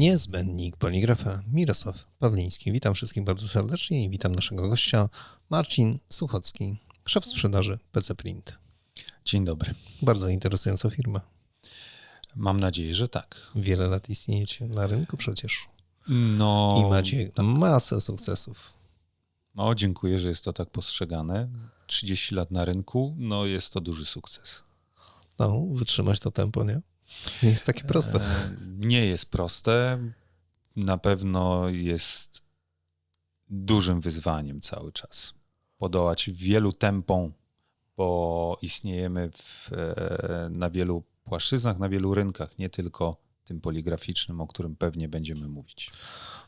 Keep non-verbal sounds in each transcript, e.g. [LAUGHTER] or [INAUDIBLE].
Niezbędnik Poligrafa Mirosław Pawliński. Witam wszystkich bardzo serdecznie i witam naszego gościa Marcin Suchocki, szef sprzedaży PC Print. Dzień dobry. Bardzo interesująca firma. Mam nadzieję, że tak. Wiele lat istniejecie na rynku przecież. No, I macie tak. masę sukcesów. No, dziękuję, że jest to tak postrzegane. 30 lat na rynku, no jest to duży sukces. No, wytrzymać to tempo, nie? Nie jest takie proste. E, Nie jest proste. Na pewno jest dużym wyzwaniem cały czas. Podołać wielu tempom, bo istniejemy w, e, na wielu płaszczyznach, na wielu rynkach, nie tylko tym poligraficznym, o którym pewnie będziemy mówić.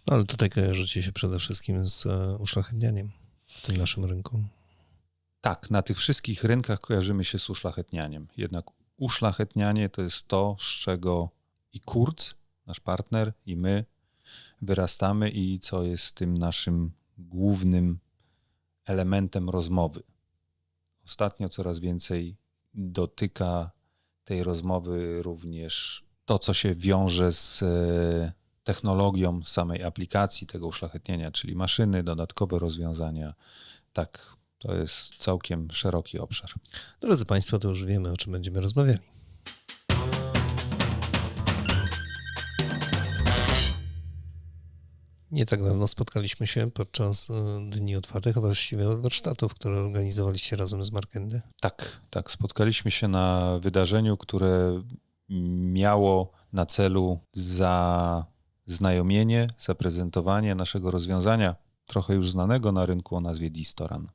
No, ale tutaj kojarzycie się przede wszystkim z e, uszlachetnianiem w tym naszym rynku. Tak, na tych wszystkich rynkach kojarzymy się z uszlachetnianiem. Jednak uszlachetnianie to jest to, z czego i Kurz, nasz partner, i my wyrastamy i co jest tym naszym głównym elementem rozmowy. Ostatnio coraz więcej dotyka tej rozmowy również to, co się wiąże z e, technologią samej aplikacji tego uszlachetnienia, czyli maszyny, dodatkowe rozwiązania. Tak, to jest całkiem szeroki obszar. Drodzy Państwo, to już wiemy, o czym będziemy rozmawiali. Nie tak dawno spotkaliśmy się podczas e, dni otwartych, a właściwie warsztatów, które organizowaliście razem z Markendy. Tak, tak. Spotkaliśmy się na wydarzeniu, które miało na celu zaznajomienie, zaprezentowanie naszego rozwiązania, trochę już znanego na rynku o nazwie Distoran.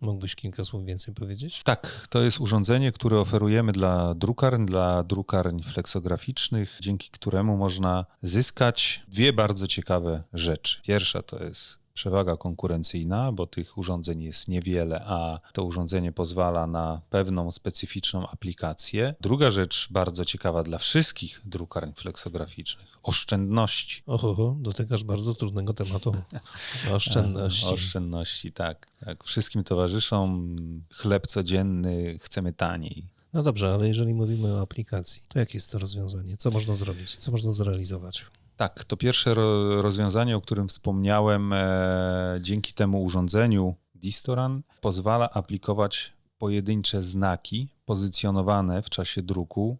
Mógłbyś kilka słów więcej powiedzieć? Tak, to jest urządzenie, które oferujemy dla drukarni, dla drukarni fleksograficznych, dzięki któremu można zyskać dwie bardzo ciekawe rzeczy. Pierwsza to jest przewaga konkurencyjna, bo tych urządzeń jest niewiele, a to urządzenie pozwala na pewną specyficzną aplikację. Druga rzecz bardzo ciekawa dla wszystkich drukarni fleksograficznych oszczędności. Oho, dotykasz bardzo trudnego tematu. [LAUGHS] Oszczędności. Oszczędności, tak. tak. Wszystkim towarzyszom chleb codzienny chcemy taniej. No dobrze, ale jeżeli mówimy o aplikacji, to jakie jest to rozwiązanie? Co można zrobić? Co można zrealizować? Tak, to pierwsze ro rozwiązanie, o którym wspomniałem, e, dzięki temu urządzeniu Distoran pozwala aplikować pojedyncze znaki pozycjonowane w czasie druku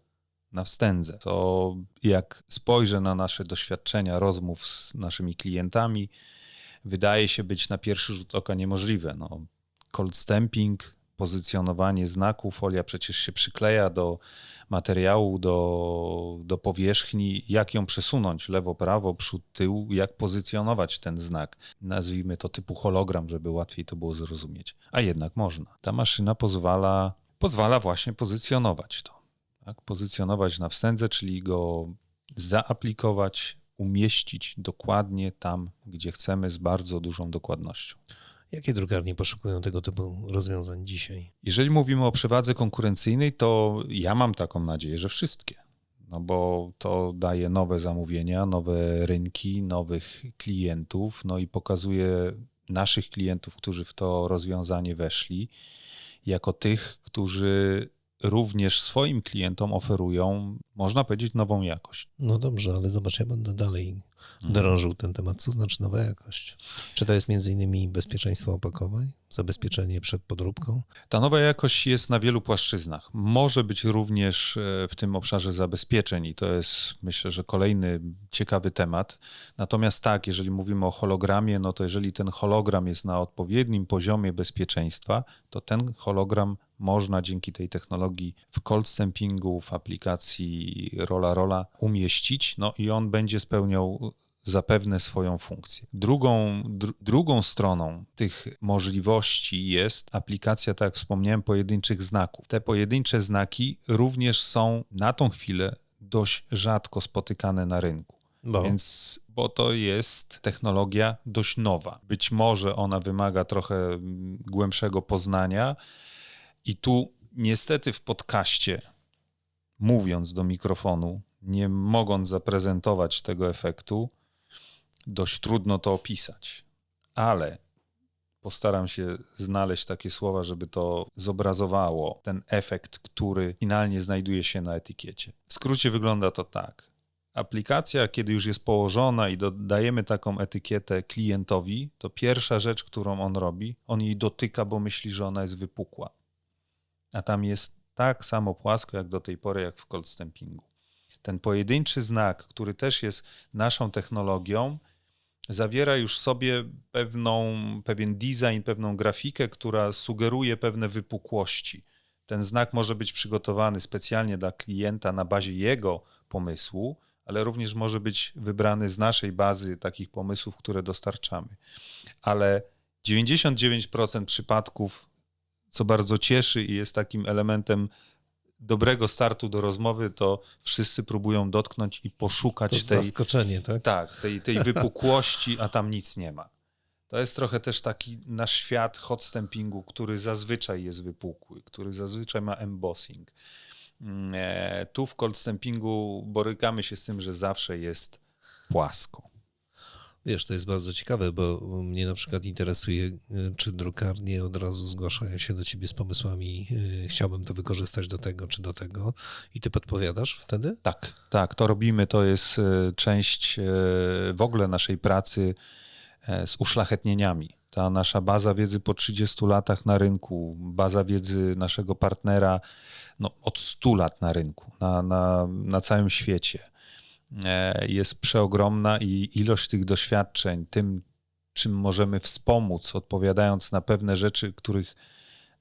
na wstędze. To jak spojrzę na nasze doświadczenia rozmów z naszymi klientami, wydaje się być na pierwszy rzut oka niemożliwe. No, cold stamping, pozycjonowanie znaku, folia przecież się przykleja do materiału, do, do powierzchni, jak ją przesunąć, lewo, prawo, przód, tył, jak pozycjonować ten znak. Nazwijmy to typu hologram, żeby łatwiej to było zrozumieć. A jednak można. Ta maszyna pozwala, pozwala właśnie pozycjonować to. Tak? Pozycjonować na wstędze, czyli go zaaplikować, umieścić dokładnie tam, gdzie chcemy, z bardzo dużą dokładnością. Jakie drukarnie poszukują tego typu rozwiązań dzisiaj? Jeżeli mówimy o przewadze konkurencyjnej, to ja mam taką nadzieję, że wszystkie. No bo to daje nowe zamówienia, nowe rynki, nowych klientów, no i pokazuje naszych klientów, którzy w to rozwiązanie weszli, jako tych, którzy również swoim klientom oferują, można powiedzieć, nową jakość. No dobrze, ale zobacz, ja będę dalej drążył ten temat. Co znaczy nowa jakość? Czy to jest między innymi bezpieczeństwo opakowań, zabezpieczenie przed podróbką? Ta nowa jakość jest na wielu płaszczyznach. Może być również e, w tym obszarze zabezpieczeń i to jest myślę, że kolejny ciekawy temat. Natomiast tak, jeżeli mówimy o hologramie, no to jeżeli ten hologram jest na odpowiednim poziomie bezpieczeństwa, to ten hologram można dzięki tej technologii w cold stampingu, w aplikacji Rola Rola umieścić, no i on będzie spełniał zapewne swoją funkcję. Drugą, dr, drugą stroną tych możliwości jest aplikacja, tak jak wspomniałem, pojedynczych znaków. Te pojedyncze znaki również są na tą chwilę dość rzadko spotykane na rynku. Bo Więc, bo to jest technologia dość nowa. Być może ona wymaga trochę mm, głębszego poznania, i tu niestety w podcaście, mówiąc do mikrofonu, nie mogąc zaprezentować tego efektu, dość trudno to opisać. Ale postaram się znaleźć takie słowa, żeby to zobrazowało ten efekt, który finalnie znajduje się na etykiecie. W skrócie wygląda to tak. aplikacja, kiedy już jest położona i dodajemy taką etykietę klientowi, to pierwsza rzecz, którą on robi, on jej dotyka, bo myśli, że ona jest wypukła. A tam jest tak samo płasko, jak do tej pory, jak w cold stampingu. Ten pojedynczy znak, który też jest naszą technologią, zawiera już sobie pewną, pewien design, pewną grafikę, która sugeruje pewne wypukłości. Ten znak może być przygotowany specjalnie dla klienta na bazie jego pomysłu, ale również może być wybrany z naszej bazy takich pomysłów, które dostarczamy. Ale 99% przypadków, co bardzo cieszy i jest takim elementem dobrego startu do rozmowy, to wszyscy próbują dotknąć i poszukać to tej. Zaskoczenie, tak? Tak, tej, tej [LAUGHS] wypukłości, a tam nic nie ma. To jest trochę też taki nasz świat hot stampingu, który zazwyczaj jest wypukły, który zazwyczaj ma embossing. Mm, e, tu w cold stampingu borykamy się z tym, że zawsze jest płasko. Wiesz, to jest bardzo ciekawe, bo mnie na przykład interesuje, e, czy drukarnie od razu zgłaszają się do ciebie z pomysłami, e, chciałbym to wykorzystać do tego czy do tego i ty podpowiadasz wtedy? Tak, tak, to robimy, to jest część w ogóle naszej pracy z uszlachetnieniami. Ta nasza baza wiedzy po 30 latach na rynku, baza wiedzy naszego partnera no, od 100 lat na rynku, na, na, na całym świecie. E, jest przeogromna i ilość tych doświadczeń, tym, czym możemy wspomóc, odpowiadając na pewne rzeczy, których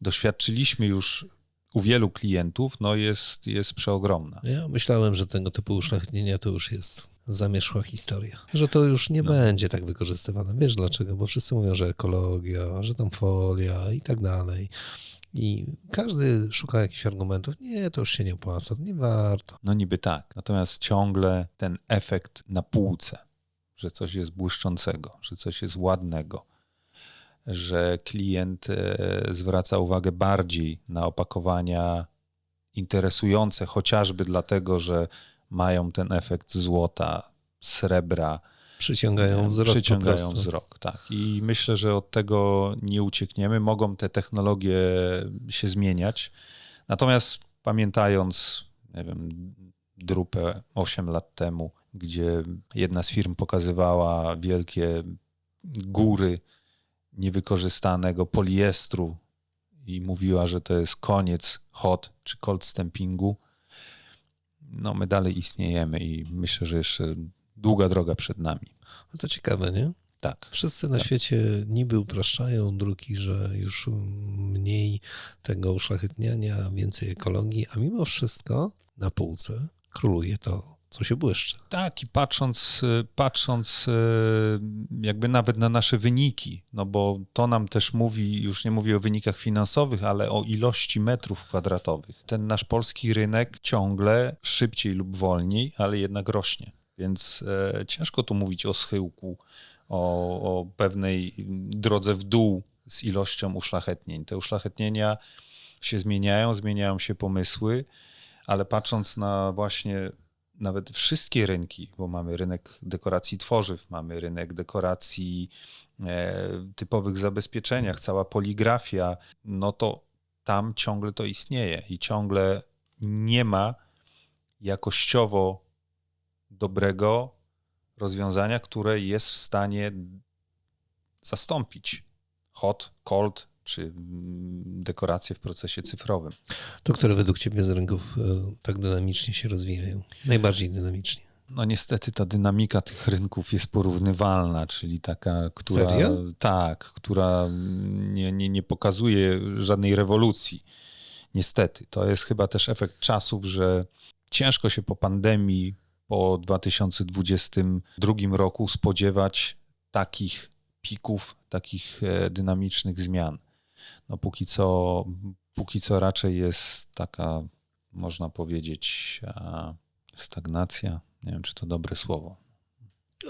doświadczyliśmy już u wielu klientów, no jest, jest przeogromna. Ja myślałem, że tego typu uszlachetnienia to już jest zamieszła historia. Że to już nie no. będzie tak wykorzystywane. Wiesz dlaczego? Bo wszyscy mówią, że ekologia, że tam folia i tak dalej. I każdy szuka jakichś argumentów. Nie, to już się nie opłaca, nie warto. No niby tak. Natomiast ciągle ten efekt na półce, że coś jest błyszczącego, że coś jest ładnego, że klient e, zwraca uwagę bardziej na opakowania interesujące, chociażby dlatego, że mają ten efekt złota, srebra, Przyciągają wzrok. Przyciągają wzrok, tak. I myślę, że od tego nie uciekniemy. Mogą te technologie się zmieniać. Natomiast pamiętając, nie wiem, drupę 8 lat temu, gdzie jedna z firm pokazywała wielkie góry niewykorzystanego poliestru i mówiła, że to jest koniec hot czy cold stampingu, no my dalej istniejemy i myślę, że jeszcze długa droga przed nami. No to ciekawe, nie? Tak. Wszyscy na tak. świecie niby upraszczają druki, że już mniej tego uszlachetniania, więcej ekologii, a mimo wszystko na półce króluje to, co się błyszczy. Tak, i patrząc, patrząc jakby nawet na nasze wyniki, no bo to nam też mówi, już nie mówię o wynikach finansowych, ale o ilości metrów kwadratowych. Ten nasz polski rynek ciągle szybciej lub wolniej, ale jednak rośnie. Więc e, ciężko tu mówić o schyłku, o, o pewnej drodze w dół z ilością uszlachetnień. Te uszlachetnienia się zmieniają, zmieniają się pomysły, ale patrząc na właśnie nawet wszystkie rynki, bo mamy rynek dekoracji tworzyw, mamy rynek dekoracji e, typowych zabezpieczeniach, cała poligrafia, no to tam ciągle to istnieje i ciągle nie ma jakościowo dobrego rozwiązania, które jest w stanie zastąpić hot, cold czy mm, dekoracje w procesie cyfrowym. To, które według Ciebie z rynków e, tak dynamicznie się rozwijają? Najbardziej dynamicznie? No niestety ta dynamika tych rynków jest porównywalna, czyli taka, która Serio? tak, która nie, nie, nie pokazuje żadnej rewolucji. Niestety, to jest chyba też efekt czasów, że ciężko się po pandemii po 2022 roku spodziewać takich pików, takich e, dynamicznych zmian. No póki co, póki co raczej jest taka, można powiedzieć, stagnacja. Nie wiem, czy to dobre słowo.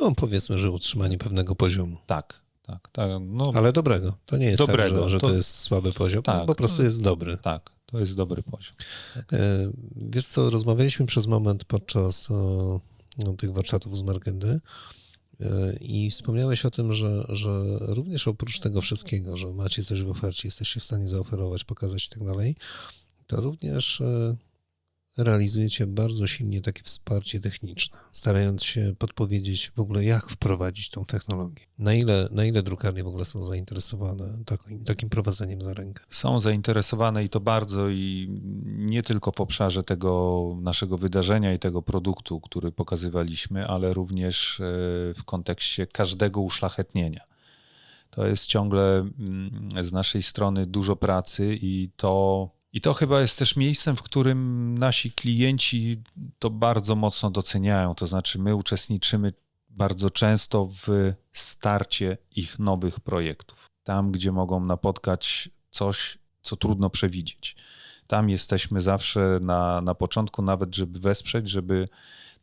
No, powiedzmy, że utrzymanie pewnego poziomu. Tak, tak. tak no, Ale dobrego. To nie jest dobrego, tak, że, że to, to, jest słaby poziom, tak, po prostu jest dobry. Tak, to jest dobry poziom. E, wiesz co, rozmawialiśmy przez moment podczas o, o tych warsztatów z Margendy e, i wspomniałeś o tym, że, że również oprócz tego wszystkiego, że macie coś w ofercie, jesteście w stanie zaoferować, pokazać i tak dalej, to również e, realizujecie bardzo silnie takie wsparcie techniczne, starając się podpowiedzieć w ogóle, jak wprowadzić tą technologię. Na ile, na ile drukarnie w ogóle są zainteresowane takim, takim prowadzeniem za rękę? Są zainteresowane i to bardzo, i nie tylko w obszarze tego naszego wydarzenia i tego produktu, który pokazywaliśmy, ale również e, w kontekście każdego uszlachetnienia. To jest ciągle mm, z naszej strony dużo pracy i to i to chyba jest też miejscem, w którym nasi klienci to bardzo mocno doceniają. To znaczy, my uczestniczymy bardzo często w starcie ich nowych projektów. Tam, gdzie mogą napotkać coś, co trudno przewidzieć. Tam jesteśmy zawsze na, na początku, nawet żeby wesprzeć, żeby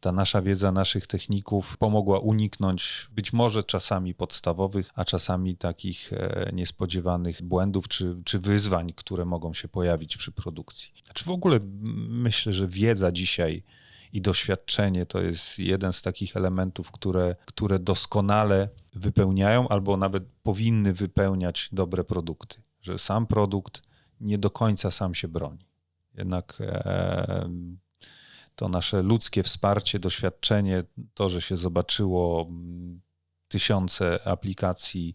ta nasza wiedza naszych techników pomogła uniknąć być może czasami podstawowych, a czasami takich e, niespodziewanych błędów czy, czy wyzwań, które mogą się pojawić przy produkcji. Znaczy w ogóle myślę, że wiedza dzisiaj i doświadczenie to jest jeden z takich elementów, które, które doskonale wypełniają albo nawet powinny wypełniać dobre produkty. Że sam produkt nie do końca sam się broni. Jednak e, to nasze ludzkie wsparcie, doświadczenie, to, że się zobaczyło mm, tysiące aplikacji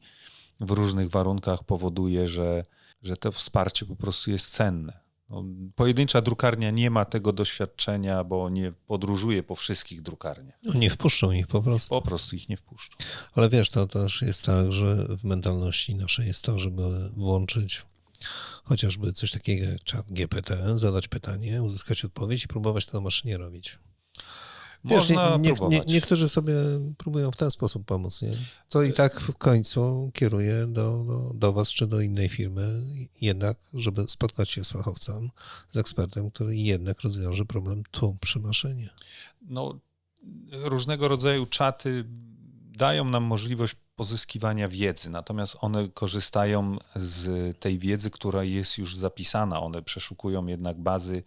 w różnych warunkach, powoduje, że, że to wsparcie po prostu jest cenne. No, pojedyncza drukarnia nie ma tego doświadczenia, bo nie podróżuje po wszystkich drukarniach. No nie wpuszczą ich po prostu. Po prostu ich nie wpuszczą. Ale wiesz, to też jest tak, że w mentalności naszej jest to, żeby włączyć chociażby coś takiego jak chat GPT, zadać pytanie, uzyskać odpowiedź i próbować to na maszynie robić. Wiesz, Można nie, nie, nie, niektórzy sobie próbują w ten sposób pomóc, nie? To i tak w końcu kieruje do, do, do was czy do innej firmy, jednak, żeby spotkać się z fachowcem, z ekspertem, który jednak rozwiąże problem tu przy maszynie. No, różnego rodzaju czaty dają nam możliwość pozyskiwania wiedzy, natomiast one korzystają z tej wiedzy, która jest już zapisana. One przeszukują jednak bazy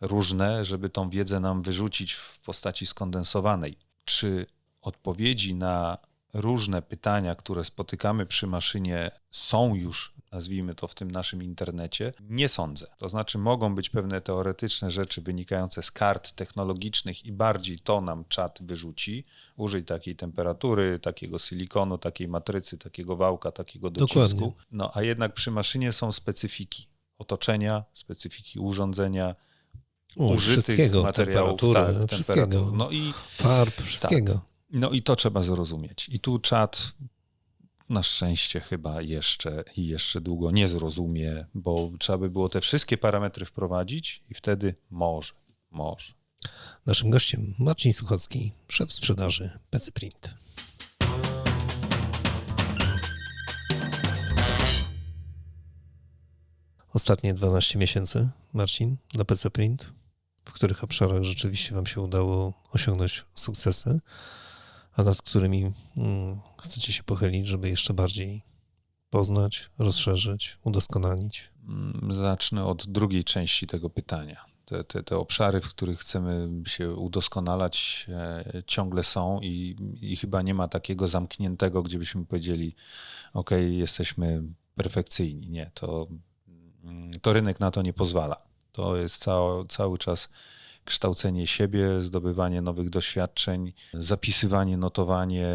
różne, żeby tą wiedzę nam wyrzucić w postaci skondensowanej. Czy odpowiedzi na różne pytania, które spotykamy przy maszynie, są już nazwijmy to w tym naszym internecie? Nie sądzę. To znaczy, mogą być pewne teoretyczne rzeczy wynikające z kart technologicznych i bardziej to nam czat wyrzuci. Użyj takiej temperatury, takiego silikonu, takiej matrycy, takiego wałka, takiego docisku. Dokładnie. No a jednak przy maszynie są specyfiki otoczenia, specyfiki urządzenia, U, użytych wszystkiego, materiałów, temperatury, tak, temperatur. No i farb, wszystkiego. No i to trzeba zrozumieć. I tu czat na szczęście chyba jeszcze i jeszcze długo nie zrozumie, bo trzeba by było te wszystkie parametry wprowadzić i wtedy może, może. Naszym gościem Marcin Suchocki, szef sprzedaży PC Print. Ostatnie 12 miesięcy, Marcin, dla PC Print. W których obszarach rzeczywiście Wam się udało osiągnąć sukcesy, a nad którymi mm, chcecie się pochylić, żeby jeszcze bardziej poznać, rozszerzyć, udoskonalić? Mm, Zacznę od drugiej części tego pytania. Te, te, te obszary, w których chcemy się udoskonalać, e, ciągle są i, i chyba nie ma takiego zamkniętego, gdzie byśmy powiedzieli, OK, jesteśmy perfekcyjni. Nie, to, mm, to rynek na to nie pozwala. To jest cały, cały czas kształcenie siebie, zdobywanie nowych doświadczeń, zapisywanie, notowanie,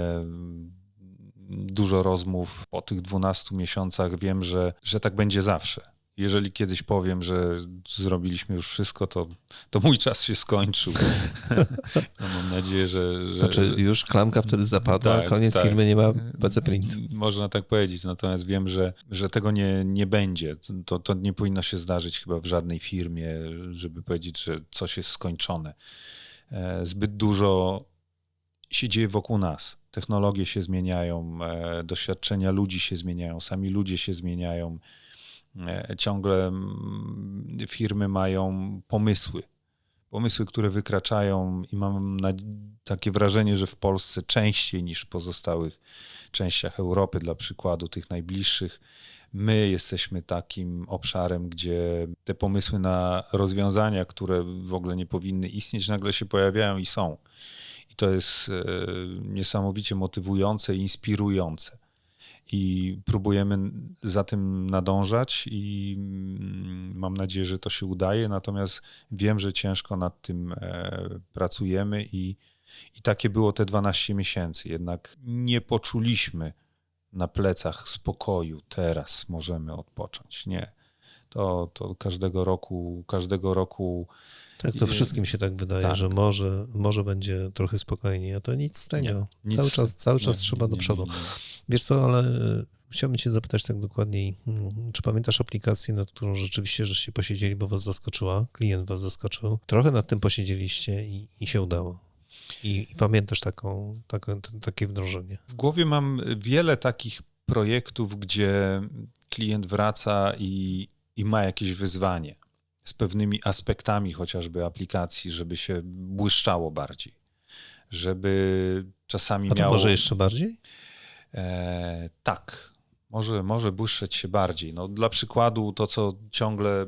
dużo rozmów. Po tych 12 miesiącach wiem, że, że tak będzie zawsze. Jeżeli kiedyś powiem, że zrobiliśmy już wszystko, to, to mój czas się skończył. [LAUGHS] no, mam nadzieję, że. że Znaczy już klamka wtedy zapadła, Tak, koniec tak. firmy, nie ma PC Print. Można tak powiedzieć, natomiast wiem, że, że tego nie, nie będzie. To, to nie powinno się zdarzyć chyba w żadnej firmie, żeby powiedzieć, że coś jest skończone. E, Zbyt dużo się dzieje wokół nas. Technologie się zmieniają, e, doświadczenia ludzi się zmieniają, sami ludzie się zmieniają. E, Ciągle mm, firmy mają pomysły. Pomysły, które wykraczają, i mam takie wrażenie, że w Polsce częściej niż w pozostałych częściach Europy, dla przykładu tych najbliższych, my jesteśmy takim obszarem, gdzie te pomysły na rozwiązania, które w ogóle nie powinny istnieć, nagle się pojawiają i są. I to jest e, niesamowicie motywujące i inspirujące. I próbujemy za tym nadążać, i mm, mam nadzieję, że to się udaje. Natomiast wiem, że ciężko nad tym e, pracujemy, i, i takie było te 12 miesięcy. Jednak nie poczuliśmy na plecach spokoju, teraz możemy odpocząć. Nie. To, to każdego roku, każdego roku. Tak, to wszystkim się tak wydaje, Tak. że może, może będzie trochę spokojniej, a to nic z tego. Nic- cały czas, cały czas nie, trzeba do nie, przodu. Wiesz co, ale e, chciałbym cię zapytać tak dokładniej, hmm, czy pamiętasz aplikację, nad którą rzeczywiście żeście posiedzieli, bo was zaskoczyła, klient was zaskoczył, trochę nad tym posiedzieliście i, i się udało. I, i pamiętasz taką, taką, takie wdrożenie. W głowie mam wiele takich projektów, gdzie klient wraca i, i ma jakieś wyzwanie z pewnymi aspektami chociażby aplikacji, żeby się błyszczało bardziej, żeby czasami A to miało... może jeszcze bardziej? E, tak, może, może błyszczeć się bardziej. No, dla przykładu to, co ciągle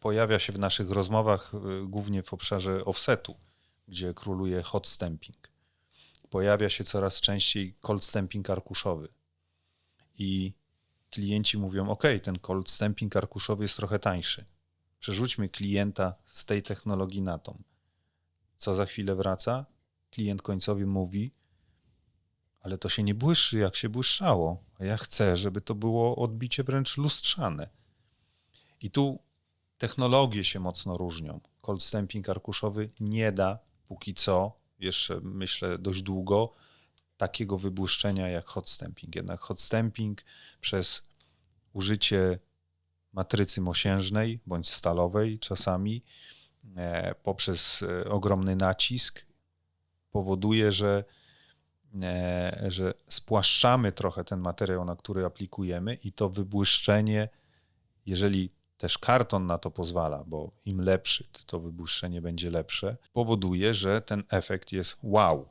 pojawia się w naszych rozmowach, y, głównie w obszarze offsetu, gdzie króluje hot stamping. Pojawia się coraz częściej cold stamping arkuszowy. I klienci mówią, OK, ten cold stamping arkuszowy jest trochę tańszy. Przerzućmy klienta z tej technologii na tą. Co za chwilę wraca? Klient końcowy mówi, ale to się nie błyszczy, jak się błyszczało. A ja chcę, żeby to było odbicie wręcz lustrzane. I tu technologie się mocno różnią. Cold stamping arkuszowy nie da póki co, jeszcze myślę dość długo, takiego wybłyszczenia jak hot stamping. Jednak hot stamping przez użycie matrycy mosiężnej bądź stalowej czasami e, poprzez e, ogromny nacisk powoduje, że że spłaszczamy trochę ten materiał, na który aplikujemy i to wybłyszczenie, jeżeli też karton na to pozwala, bo im lepszy, to wybłyszczenie będzie lepsze, powoduje, że ten efekt jest wow.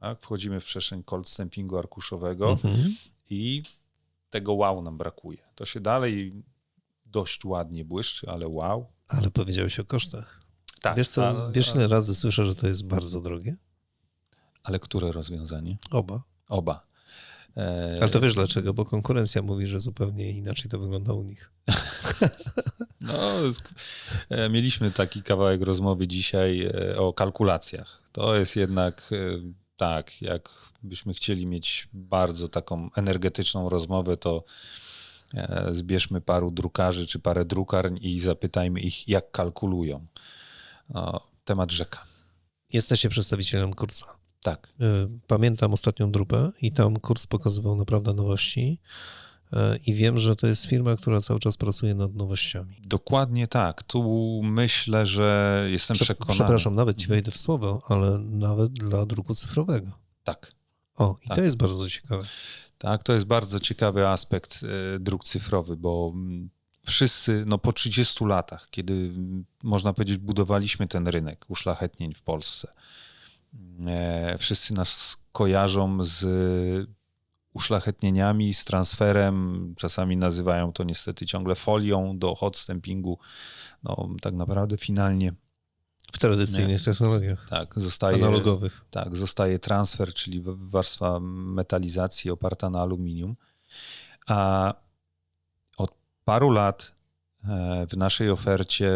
Tak? Wchodzimy w przestrzeń cold stampingu arkuszowego Mhm. i tego wow nam brakuje. To się dalej dość ładnie błyszczy, ale wow. Ale powiedziałeś o kosztach. Tak, wiesz co, ale, wiesz ile razy słyszę, że to jest bardzo drogie? Ale które rozwiązanie? Oba. Oba. E, Ale to wiesz dlaczego? Bo konkurencja mówi, że zupełnie inaczej to wygląda u nich. [LAUGHS] No, e, mieliśmy taki kawałek rozmowy dzisiaj e, o kalkulacjach. To jest jednak e, tak, jak byśmy chcieli mieć bardzo taką energetyczną rozmowę, to zbierzmy paru drukarzy czy parę drukarń i zapytajmy ich, jak kalkulują. O, temat rzeka. Jesteście przedstawicielem kursa. Tak. Y, Pamiętam ostatnią drupę i tam kurs pokazywał naprawdę nowości. Y, I wiem, że to jest firma, która cały czas pracuje nad nowościami. Dokładnie tak. Tu myślę, że jestem Prze- przekonany. Przepraszam, nawet ci wejdę w słowo, ale nawet dla druku cyfrowego. Tak. O, i Tak. to jest bardzo ciekawe. Tak, to jest bardzo ciekawy aspekt e, dróg cyfrowy, bo mm, wszyscy, no po 30 latach, kiedy mm, można powiedzieć, budowaliśmy ten rynek uszlachetnień w Polsce, e, wszyscy nas kojarzą z uszlachetnieniami, z transferem, czasami nazywają to niestety ciągle folią do hot stampingu. No tak naprawdę finalnie W tradycyjnych technologiach tak, zostaje analogowych. tak, zostaje transfer, czyli warstwa metalizacji oparta na aluminium. A od paru lat e, w naszej ofercie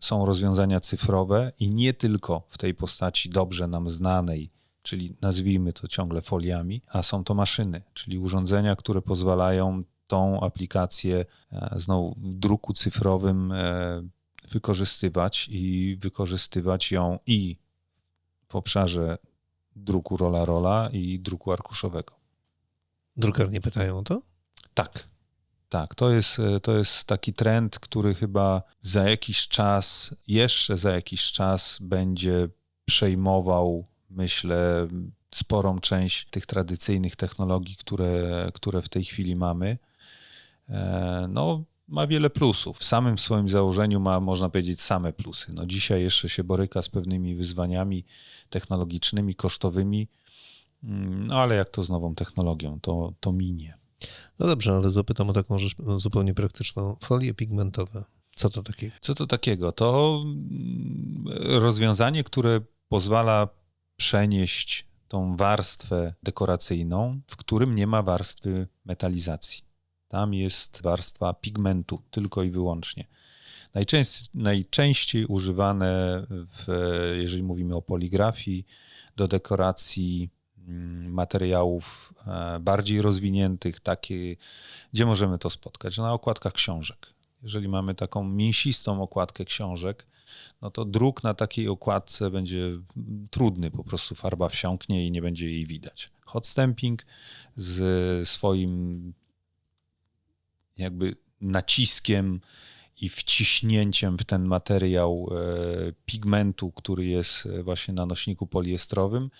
są rozwiązania cyfrowe i nie tylko w tej postaci dobrze nam znanej, czyli nazwijmy to ciągle foliami, a są to maszyny, czyli urządzenia, które pozwalają tą aplikację e, znowu w druku cyfrowym e, wykorzystywać i wykorzystywać ją i w obszarze druku rola-rola i druku arkuszowego. Drukarnie pytają o to? Tak, tak. To jest, e, to jest taki trend, który chyba za jakiś czas, jeszcze za jakiś czas będzie przejmował, myślę, sporą część tych tradycyjnych technologii, które, które w tej chwili mamy. E, No, ma wiele plusów. W samym swoim założeniu ma, można powiedzieć, same plusy. No, dzisiaj jeszcze się boryka z pewnymi wyzwaniami technologicznymi, kosztowymi, Mm, no ale jak to z nową technologią, to, to minie. No dobrze, ale zapytam o taką rzecz no, zupełnie praktyczną. Folie pigmentowe. Co to takiego? Co to takiego? To mm, rozwiązanie, które pozwala przenieść tą warstwę dekoracyjną, w którym nie ma warstwy metalizacji. Tam jest warstwa pigmentu tylko i wyłącznie. Najczęściej, najczęściej używane, w, jeżeli mówimy o poligrafii, do dekoracji materiałów e, bardziej rozwiniętych, takie, gdzie możemy to spotkać? Na okładkach książek. Jeżeli mamy taką mięsistą okładkę książek, no to druk na takiej okładce będzie trudny, po prostu farba wsiąknie i nie będzie jej widać. Hot stamping z swoim jakby naciskiem i wciśnięciem w ten materiał e, pigmentu, który jest e, właśnie na nośniku poliestrowym,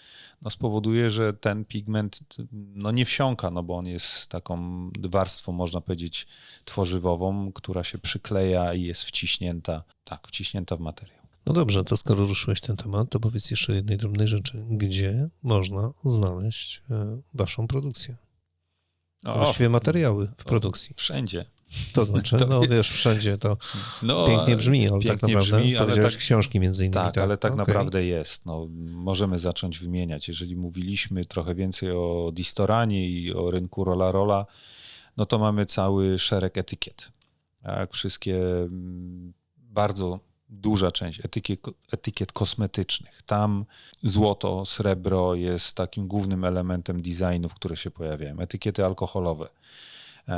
no spowoduje, że ten pigment no nie wsiąka, no bo on jest taką warstwą, można powiedzieć, tworzywową, która się przykleja i jest wciśnięta, tak, wciśnięta w materiał. No dobrze, to skoro ruszyłeś ten temat, to powiedz jeszcze jednej drobnej rzeczy. Gdzie można znaleźć e, waszą produkcję? Właściwie materiały w produkcji. Wszędzie. To znaczy, [LAUGHS] to no jest... wiesz, wszędzie to no, pięknie brzmi, ale tak naprawdę brzmi, ale tak, książki między innymi. Tak, tak ale tak okay. naprawdę jest. No, możemy zacząć wymieniać. Jeżeli mówiliśmy trochę więcej o Distoranie i o rynku Rola Rola, no to mamy cały szereg etykiet. Tak, wszystkie mm, bardzo duża część etykiet, etykiet kosmetycznych. Tam złoto, srebro jest takim głównym elementem designów, które się pojawiają. Etykiety alkoholowe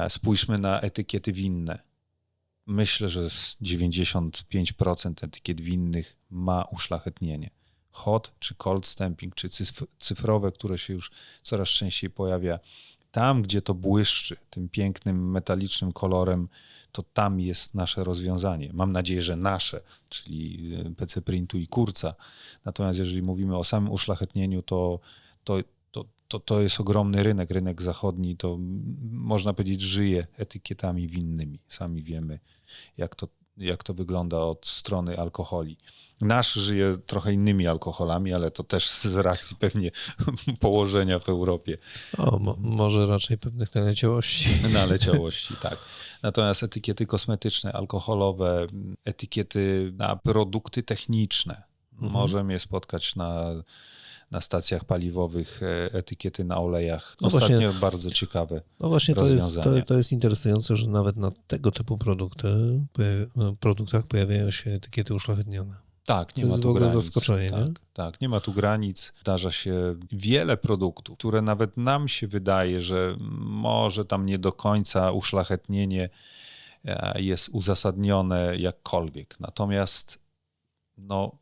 spójrzmy na etykiety winne. Myślę, że 95% etykiet winnych ma uszlachetnienie. Hot czy cold stamping, czy cyfrowe, które się już coraz częściej pojawia. Tam, gdzie to błyszczy tym pięknym metalicznym kolorem, to tam jest nasze rozwiązanie. Mam nadzieję, że nasze, czyli e, PC Printu i Kurca. Natomiast jeżeli mówimy o samym uszlachetnieniu, to, to to, to jest ogromny rynek, rynek zachodni, to można powiedzieć żyje etykietami winnymi. Sami wiemy, jak to, jak to wygląda od strony alkoholi. Nasz żyje trochę innymi alkoholami, ale to też z racji pewnie [LAUGHS] położenia w Europie. O, mo może raczej pewnych naleciałości. [LAUGHS] Naleciałości, tak. Natomiast etykiety kosmetyczne, alkoholowe, etykiety na produkty techniczne. Mhm. Możemy je spotkać na na stacjach paliwowych e, etykiety na olejach. No Ostatnio właśnie, bardzo ciekawe. No właśnie to jest, to, to, jest interesujące, że nawet na tego typu produkty, no, produktach pojawiają się etykiety uszlachetnione. Tak, nie to ma jest tu w ogóle granic. zaskoczenie, tak, nie? Tak, nie ma tu granic. Zdarza się wiele produktów, które nawet nam się wydaje, że może tam nie do końca uszlachetnienie e, jest uzasadnione jakkolwiek. Natomiast no,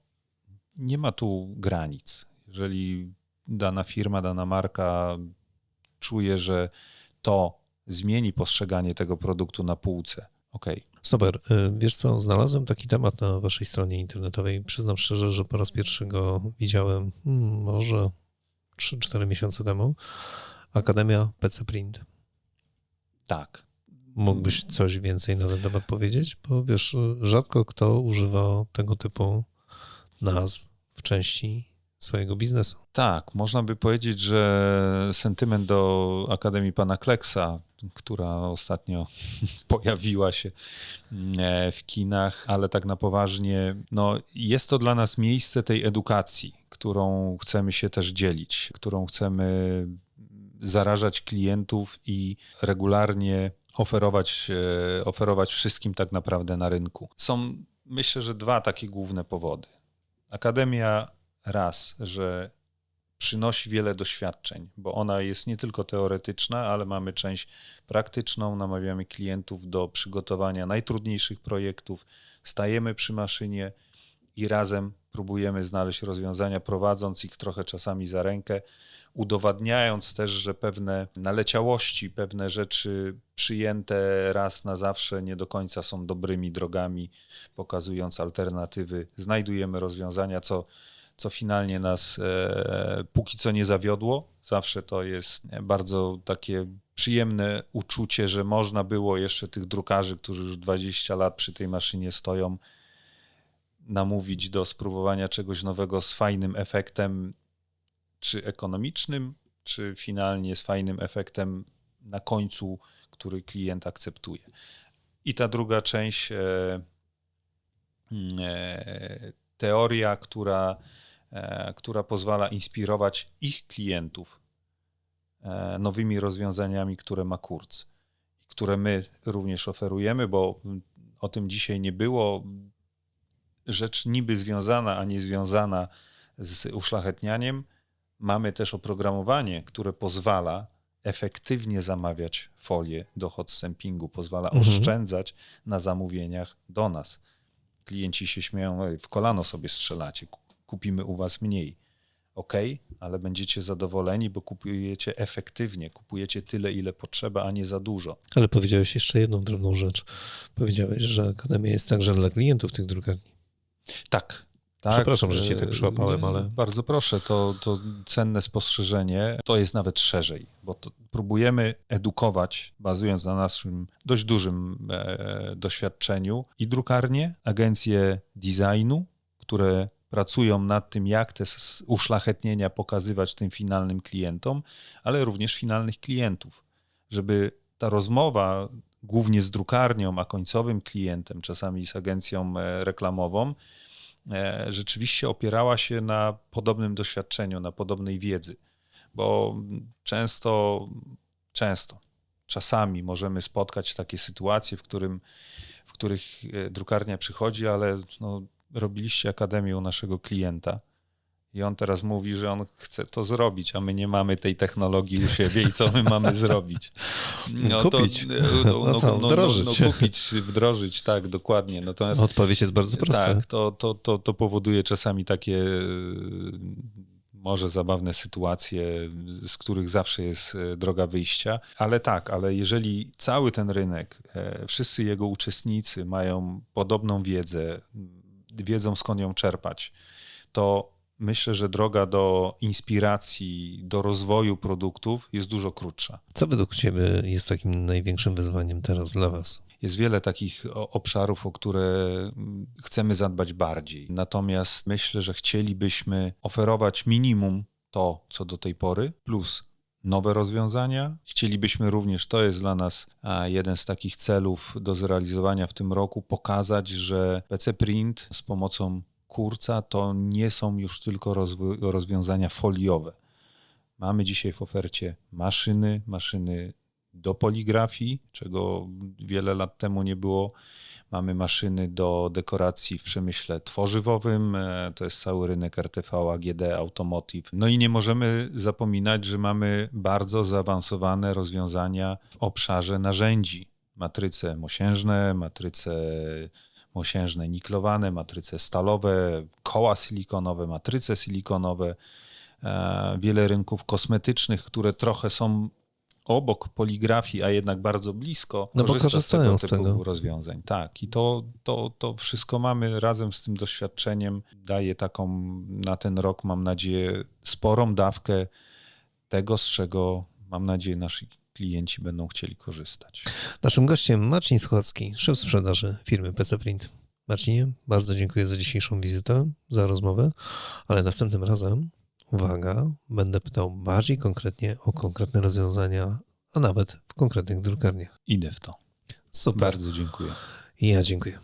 nie ma tu granic jeżeli dana firma, dana marka czuje, że to zmieni postrzeganie tego produktu na półce, ok. Super. Y, wiesz co, znalazłem taki temat na waszej stronie internetowej. Przyznam szczerze, że po raz pierwszy go widziałem hmm, może 3-4 miesiące temu. Akademia PC Print. Tak. Mógłbyś coś więcej na ten temat powiedzieć? Bo wiesz, rzadko kto używa tego typu nazw w części swojego biznesu. Tak, można by powiedzieć, że sentyment do Akademii Pana Kleksa, która ostatnio [LAUGHS] pojawiła się e, w kinach, ale tak na poważnie, no, jest to dla nas miejsce tej edukacji, którą chcemy się też dzielić, którą chcemy zarażać klientów i regularnie oferować, e, oferować wszystkim tak naprawdę na rynku. Są myślę, że dwa takie główne powody. Akademia raz, że przynosi wiele doświadczeń, bo ona jest nie tylko teoretyczna, ale mamy część praktyczną, namawiamy klientów do przygotowania najtrudniejszych projektów, stajemy przy maszynie i razem próbujemy znaleźć rozwiązania, prowadząc ich trochę czasami za rękę, udowadniając też, że pewne naleciałości, pewne rzeczy przyjęte raz na zawsze nie do końca są dobrymi drogami, pokazując alternatywy, znajdujemy rozwiązania, co co finalnie nas e, póki co nie zawiodło. Zawsze to jest bardzo takie przyjemne uczucie, że można było jeszcze tych drukarzy, którzy już 20 lat przy tej maszynie stoją, namówić do spróbowania czegoś nowego z fajnym efektem, czy ekonomicznym, czy finalnie z fajnym efektem na końcu, który klient akceptuje. I ta druga część, e, mm, e, teoria, która która pozwala inspirować ich klientów e, nowymi rozwiązaniami, które ma Kurz, które my również oferujemy, bo o tym dzisiaj nie było. Rzecz niby związana, a nie związana z uszlachetnianiem. Mamy też oprogramowanie, które pozwala efektywnie zamawiać folię do hot stampingu, pozwala Mhm. oszczędzać na zamówieniach do nas. Klienci się śmieją, "Ej, w kolano sobie strzelacie, kupimy u was mniej. Ok, ale będziecie zadowoleni, bo kupujecie efektywnie, kupujecie tyle, ile potrzeba, a nie za dużo. Ale powiedziałeś jeszcze jedną drobną rzecz. Powiedziałeś, że Akademia jest także dla klientów tych drukarni. Tak. tak. Przepraszam, że cię tak E, przyłapałem, nie, ale- Bardzo proszę, to, to cenne spostrzeżenie. To jest nawet szerzej, bo próbujemy edukować, bazując na naszym dość dużym e, doświadczeniu, i drukarnie, agencje designu, które pracują nad tym, jak te uszlachetnienia pokazywać tym finalnym klientom, ale również finalnych klientów, żeby ta rozmowa głównie z drukarnią, a końcowym klientem, czasami z agencją e, reklamową, e, rzeczywiście opierała się na podobnym doświadczeniu, na podobnej wiedzy, bo często, często, czasami możemy spotkać takie sytuacje, w, którym, w których e, drukarnia przychodzi, ale no, robiliście akademię u naszego klienta. I on teraz mówi, że on chce to zrobić, a my nie mamy tej technologii u siebie i co my mamy [LAUGHS] zrobić? Kupić. To, [LAUGHS] No co, wdrożyć. No, no, kupić, wdrożyć, tak, dokładnie. Natomiast Odpowiedź jest bardzo prosta. tak, to, to, to, to powoduje czasami takie e, może zabawne sytuacje, z których zawsze jest e, droga wyjścia, ale tak, ale jeżeli cały ten rynek, e, wszyscy jego uczestnicy mają podobną wiedzę, wiedzą skąd ją czerpać, to myślę, że droga do inspiracji, do rozwoju produktów jest dużo krótsza. Co według Ciebie jest takim największym wyzwaniem teraz dla Was? Jest wiele takich obszarów, o które mm, chcemy zadbać bardziej. Natomiast myślę, że chcielibyśmy oferować minimum to, co do tej pory, plus nowe rozwiązania. Chcielibyśmy również, to jest dla nas jeden z takich celów do zrealizowania w tym roku, pokazać, że PC Print z pomocą kurca to nie są już tylko rozwiązania foliowe. Mamy dzisiaj w ofercie maszyny, maszyny do poligrafii, czego wiele lat temu nie było. Mamy maszyny do dekoracji w przemyśle tworzywowym, e, to jest cały rynek RTV, AGD, Automotive. No i nie możemy zapominać, że mamy bardzo zaawansowane rozwiązania w obszarze narzędzi. Matryce mosiężne, matryce mosiężne niklowane, matryce stalowe, koła silikonowe, matryce silikonowe, e, wiele rynków kosmetycznych, które trochę są obok poligrafii, a jednak bardzo blisko, No bo korzysta korzystają z z tego typu tego. rozwiązań. Tak, i to, to, to wszystko mamy razem z tym doświadczeniem, daje taką na ten rok, mam nadzieję, sporą dawkę tego, z czego mam nadzieję nasi klienci będą chcieli korzystać. Naszym gościem Marcin Słuchacki, szef sprzedaży firmy PC Print. Marcinie, bardzo dziękuję za dzisiejszą wizytę, za rozmowę, ale następnym razem, uwaga, będę pytał bardziej konkretnie o konkretne rozwiązania, a nawet w konkretnych drukarniach. Idę w to. Super. Bardzo dziękuję. Ja dziękuję.